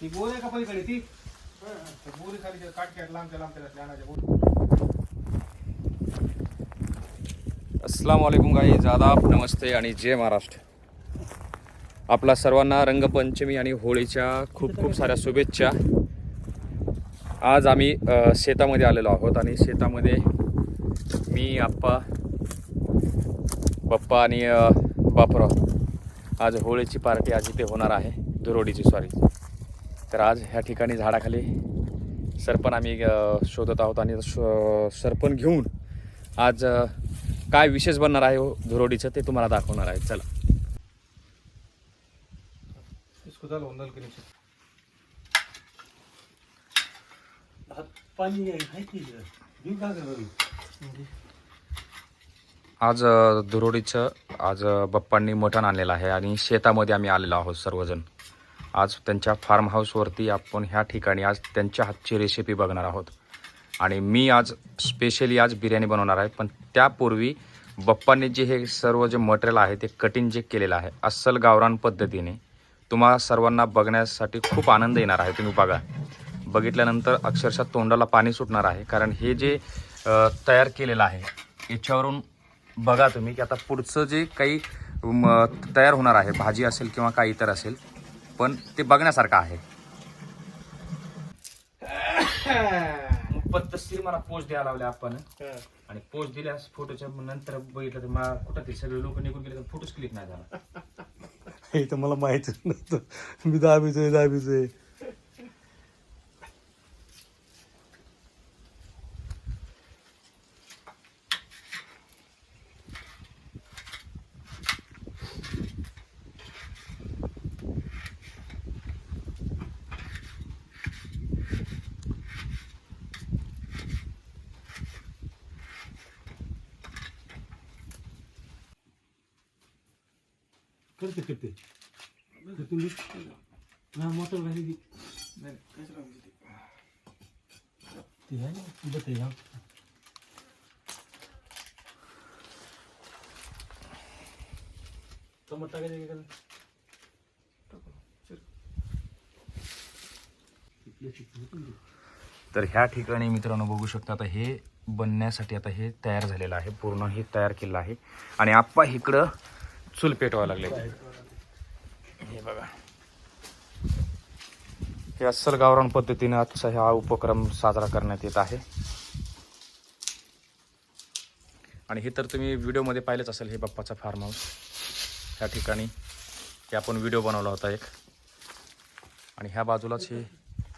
ती बोर आहे का पलीकडे ती. त्या बोरी खाली जे काटक्या लांबच्या लांबच्या असल्या बोरी. अस्सलाम वालेकुम गाई जादाब नमस्ते आणि जय महाराष्ट्र. आपला सर्वांना रंगपंचमी आणि होळीच्या खूप खूप साऱ्या शुभेच्छा. आज आम्ही अ, शेतामध्ये आलेलो आहोत आणि शेतामध्ये मी आप्पा पप्पा आणि अ, बापराव. आज होळीची पार्टी आज इथे होणार आहे धुरोडीची सॉरी तर आज ह्या ठिकाणी झाडाखाली सरपण आम्ही शोधत आहोत आणि श- सरपण घेऊन आज काय विशेष बनणार आहे हो धुरोडीचं ते तुम्हाला दाखवणार आहे. चला. आज धुरोडीचं आज बप्पांनी मटण आणलेलं आहे आणि शेतामध्ये आम्ही आलेलो आहोत सर्वजण. आज त्यांच्या फार्म हाऊसवरती आपण ह्या ठिकाणी आज त्यांच्या हातची रेसिपी बघणार आहोत. आणि मी आज स्पेशली आज बिर्याणी बनवणार आहे पण त्यापूर्वी बप्पांनी जे हे सर्व जे मटेरियल आहे ते कटिंग जे केलेलं आहे अस्सल गावरान पद्धतीने तुम्हा सर्वांना बघण्यासाठी खूप आनंद येणार आहे. तुम्ही बघा. बघितल्यानंतर अक्षरशः तोंडाला पाणी सुटणार आहे कारण हे जे तयार केलेलं आहे याच्यावरून बघा तुम्ही की आता पुढचं जे काही तयार होणार आहे भाजी असेल किंवा काही इतर असेल पण ते बघण्यासारखं आहे. पद्धतशीर मला पोस्ट द्यायला लावले आपण. आणि पोस्ट दिल्यास फोटोच्या नंतर बघितलं तर मला कुठं ते सगळे लोक निघून गेले तर फोटोच क्लिक नाही झाला. हे तर मला माहितीच नव्हतं. मी दाबीचोय दाबीचोय करते करते. हा मोटर घाली ती ती आहे ना उभं ते हा. टमाट टाकायचं का त्याला? तर ह्या ठिकाणी मित्रांनो बघू शकता आता हे बनण्यासाठी आता हे तयार झालेलं आहे. पूर्ण हे तयार केलं आहे. आणि आप्पा इकडं चूल पेटवायला लागले. हे बघा. हे अस्सल गावरान पद्धतीने आजचा हा उपक्रम साजरा करण्यात येत आहे. आणि हे तर तुम्ही व्हिडिओमध्ये पाहिलंच असेल हे बाप्पाचा फार्म हाऊस ह्या ठिकाणी हे आपण व्हिडिओ बनवला होता एक. आणि ह्या बाजूलाच हे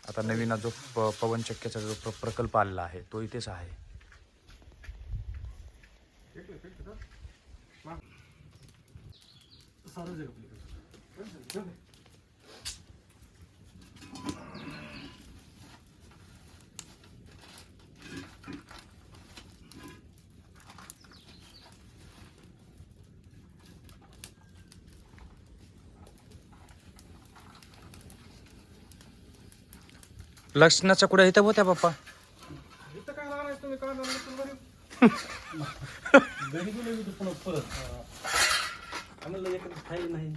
आता नवीन जो प पवनचक्क्याचा जो प्र प्रकल्प आलेला आहे तो इथेच आहे. आपल्याकडे. लक्षणाच्या कुठे इथं होत्या बाप्पा. इथं काय लागणार तुम्ही? काय नाही.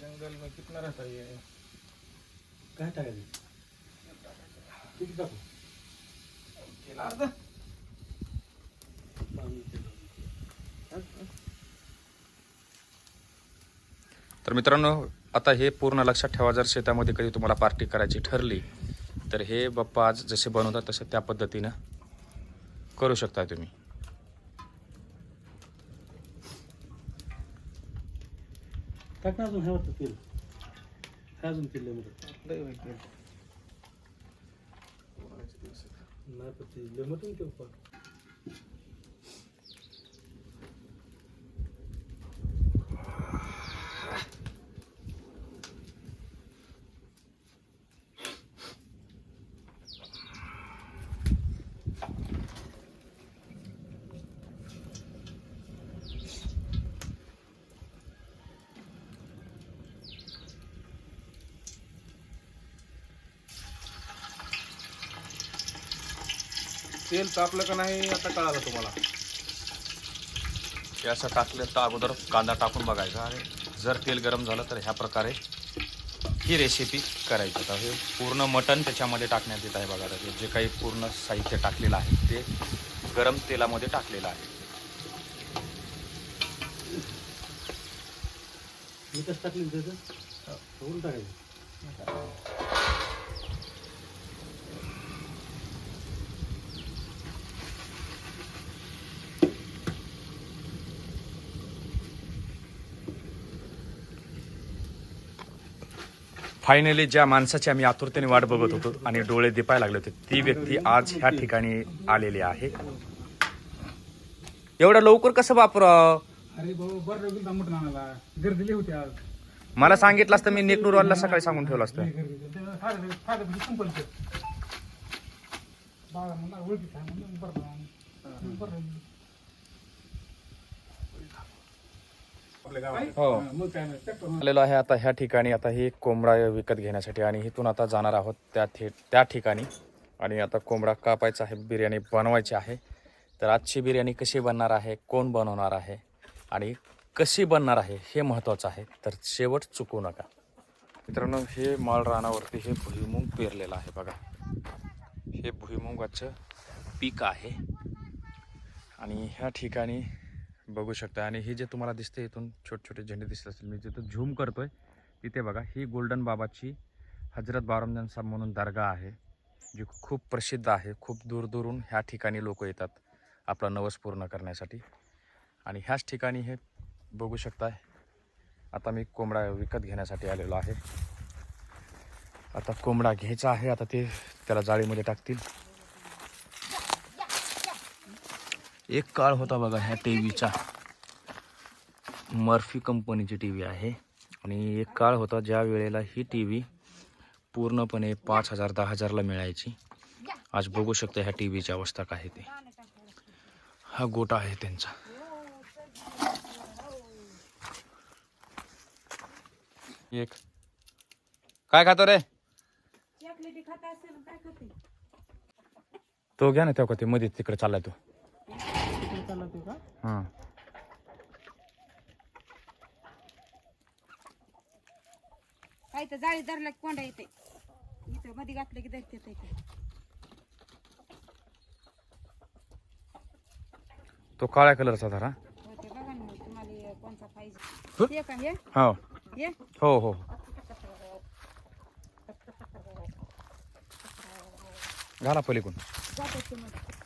जंगल में कितना रहता है? ये काय टाकायचं? किती टाकू? केला अर्धा. पाणी तेल. तर मित्रांनो आता हे पूर्ण लक्षात ठेवा. जर शेतामध्ये कधी तुम्हाला पार्टी करायची ठरली तर हे बाप्पा आज जसे बनवतात तसे त्या पद्धतीनं करू शकता तुम्ही. टाक ना अजून हे वाटतं तेल. हे अजून तेल लय मोठं. नाही पण ते लय मोठं तेल तापलं का नाही आता कळालं तुम्हाला. हे असं टाकलं तर अगोदर कांदा टाकून बघायचा आणि जर तेल गरम झालं तर ह्या प्रकारे ही रेसिपी करायची. आता हे पूर्ण मटण त्याच्यामध्ये टाकण्यात येत आहे बघा आता. हे जे काही पूर्ण साहित्य टाकलेलं आहे ते गरम तेलामध्ये टाकलेलं आहे. मी कसं टाकली त्याचं? होऊन टाकायचं. फायनली ज्या माणसाची आम्ही आतुरतेने वाट बघत होतो आणि डोळे दिपायला लागले होते ती व्यक्ती आज ह्या ठिकाणी आलेली आहे. एवढं लवकर कसं अरे भाऊ बरं होती आज. मला सांगितलं असतं मी नेकनूरवाला सकाळी सांगून ठेवलं असतं. म्हणजे. बाळा म्हणला ओळखीचा आहे म्हणून बरं. बरं झालं. आपल्या गावात. हो. हा, मग काय नाही. ट्रॅक्टर हो. आलेलो आहे आता ह्या ठिकाणी. आता ही कोंबडा विकत घेण्यासाठी आणि इथून आता जाणार आहोत त्या थे त्या ठिकाणी. आणि आता कोंबडा कापायचा आहे बिर्याणी बनवायची आहे. तर आजची बिर्याणी कशी बनणार आहे कोण बनवणार आहे आणि कशी बनणार आहे हे महत्त्वाचं आहे. तर शेवट चुकू नका. मित्रांनो हे माळ रानावरती हे भुईमुंग पेरलेलं आहे बघा. हे भुईमुंगाचं पीक आहे. आणि ह्या ठिकाणी बघू शकता. आणि हे जे तुम्हाला दिसते इथून छोटे छोटे झेंडे दिसत असतील मी जिथं झूम करतोय तिथे बघा ही गोल्डन बाबाची हजरत बारमजान साहेब म्हणून दर्गा आहे जी खूप प्रसिद्ध आहे. खूप दूरदूरून ह्या ठिकाणी लोक येतात आपला नवस पूर्ण करण्यासाठी. आणि ह्याच ठिकाणी हे बघू शकता आता मी कोंबडा विकत घेण्यासाठी आलेलो आहे. आता कोंबडा घ्यायचा आहे आता ते त्याला जाळीमध्ये टाकतील. एक काळ होता बघा ह्या टी व्हीचा मर्फी कंपनीची टी व्ही आहे. आणि एक काळ होता ज्या वेळेला ही टी व्ही पूर्णपणे पाच हजार दहा हजारला मिळायची. आज बघू शकता ह्या टी व्हीची अवस्था काय ते. हा गोटा आहे त्यांचा. एक. काय खातो रे? तो घ्या ना तेव्हा ते मध्ये तिकडे चाललाय तो. तिकडे चालला ते का हां. काय तर जाळी धरला की कोंडा येते? इथं मध्ये घातलं की धरते ते तो काळ्या कलरचा धरा. हो ते बघा ना तुम्हाला कोणता? पाहिजे. हे? का हे? हो. हे? हो हो. घाला पलीकडून. जातात मध्ये कोणतं ते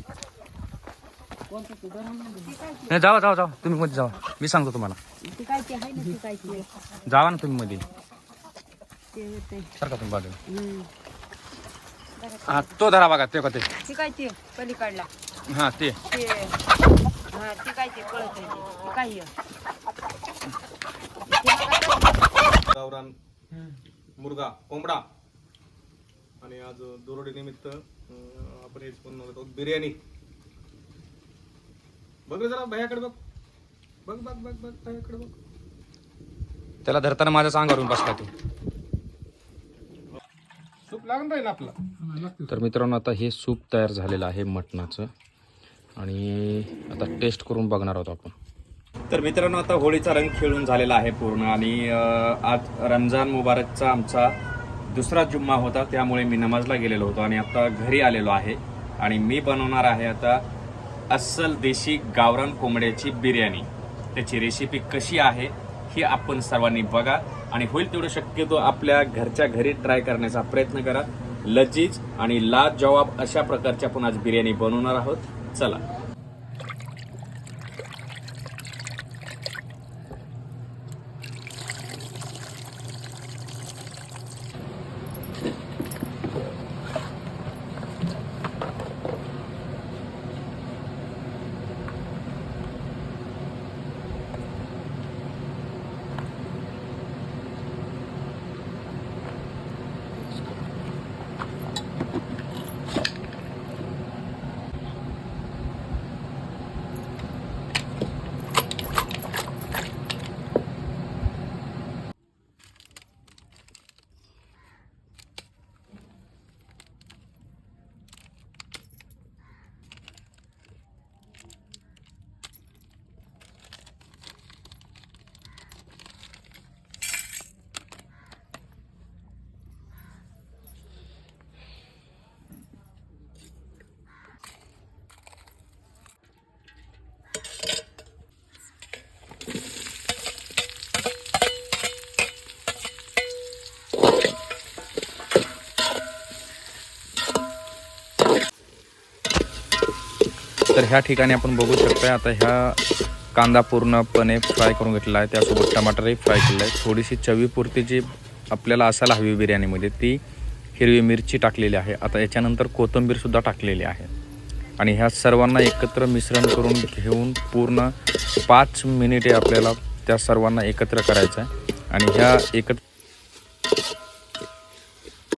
धरण म्हणजे ती काय ती नाही जावा जावा जावा. तुम्ही मध्ये जावा. मी सांगतो तुम्हाला. जावा ना तुम्ही मध्ये. सारखा तुम्ही बाजूला. हा तो धरा बघा ते का ते. पलीकडला हा ते. गावरान मुर्गा कोंबडा. आणि आज दोरोडी निमित्त आपण हेच बनवत आहोत बिर्याणी. बघ रे जरा भैयाकडे बघ. बघ बघ बघ बघ भैयाकडे बघ. त्याला धरताना माझ्याच अंगावरून बसला तू. सूप लागून राहील आपला. तर मित्रांनो आता हे सूप तयार झालेलं आहे मटणाचं. आणि आता टेस्ट करून बघणार आहोत आपण. तर मित्रांनो आता होळीचा रंग खेळून झालेला आहे पूर्ण. आणि आज रमजान मुबारकचा आमचा दुसरा जुम्मा होता. त्यामुळे मी नमाजला गेलेलो होतो आणि आता घरी आलेलो आहे. आणि मी बनवणार आहे आता अस्सल देशी गावरान कोंबड्याची बिर्याणी. त्याची रेसिपी कशी आहे ही आपण सर्वांनी बघा आणि होईल तेवढं शक्यतो आपल्या घरच्या घरी ट्राय करण्याचा प्रयत्न करा. लजीज आणि लाज जवाब अशा प्रकारची आपण आज बिर्याणी बनवणार आहोत. चला. ह्या ठिकाणी आपण बघू शकता आता ह्या कांदा पूर्णपणे फ्राय करून घेतलेला आहे. त्यासोबत टमाटरही फ्राय केलं आहे. थोडीशी चवीपुरती जी आपल्याला असायला हवी बिर्याणीमध्ये ती हिरवी मिरची टाकलेली आहे. आता याच्यानंतर कोथिंबीरसुद्धा टाकलेली आहे. आणि ह्या सर्वांना एकत्र मिश्रण करून घेऊन पूर्ण पाच मिनिटे आपल्याला त्या सर्वांना एकत्र करायचं आहे. आणि ह्या एकत्र